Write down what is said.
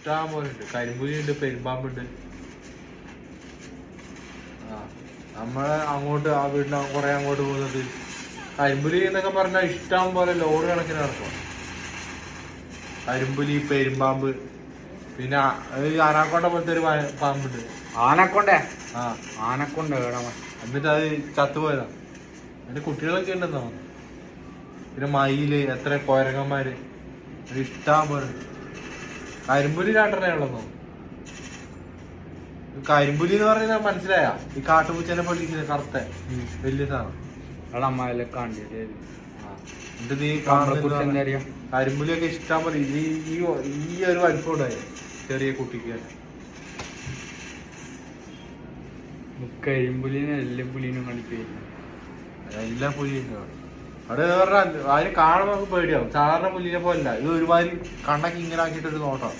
ഇഷ്ടം പോലെ ഉണ്ട് കരിമ്പുലി ഉണ്ട് പെരുമ്പാമ്പുണ്ട്. ആ നമ്മളെ അങ്ങോട്ട് ആ വീടിന് കുറെ അങ്ങോട്ട് പോകുന്നത് കരിമ്പുലി എന്നൊക്കെ പറഞ്ഞാൽ ഇഷ്ടം പോലെ ലോഡ് കണക്കിന് നടക്കും. കരിമ്പുലി പെരുമ്പാമ്പ് പിന്നെ ആനാക്കോണ്ട പോലത്തെ ഒരു പാമ്പുണ്ട്. ആനക്കൊണ്ടേ? ആ. ആനക്കൊണ്ട എന്നിട്ട് അത് ചത്തുപോയതാ. അതിന്റെ കുട്ടികളൊക്കെ ഉണ്ടെന്നോ പിന്നെ മയിൽ എത്ര കോരങ്ങന്മാര്. ഇഷ്ടം പോലെ. കരിമ്പുലി കാട്ടറിയാണല്ലോ ഈ കരിമ്പുലി എന്ന് പറയുന്നത് മനസ്സിലായ? ഈ കാട്ടുപൂച്ചേനെ പോലെ കറുത്ത വലിയ സാധനം. അവിടെ അമ്മയെല്ലാം കണ്ടിട്ട്. എന്നിട്ട് അറിയാം കരിമ്പുലിയൊക്കെ ഇഷ്ടം പോലെ ഈ ഈ ഈ ഒരു വലിപ്പം ഉണ്ടായി. ചെറിയ കുട്ടിക്ക്. കരിമ്പുലിനും എല്ലാം പുലിനും കണിക്കുന്നു എല്ലാ പുലിയും കാണും. അവിടെ പറഞ്ഞാൽ അതിന് കാണുമ്പോൾ നമുക്ക് പേടിയാവും. സാധാരണ പുലിനെ പോലല്ല ഇത് ഒരുമാതിരി കണ്ണൊക്കെ ഇങ്ങനെ ആക്കിയിട്ടൊരു നോട്ടം.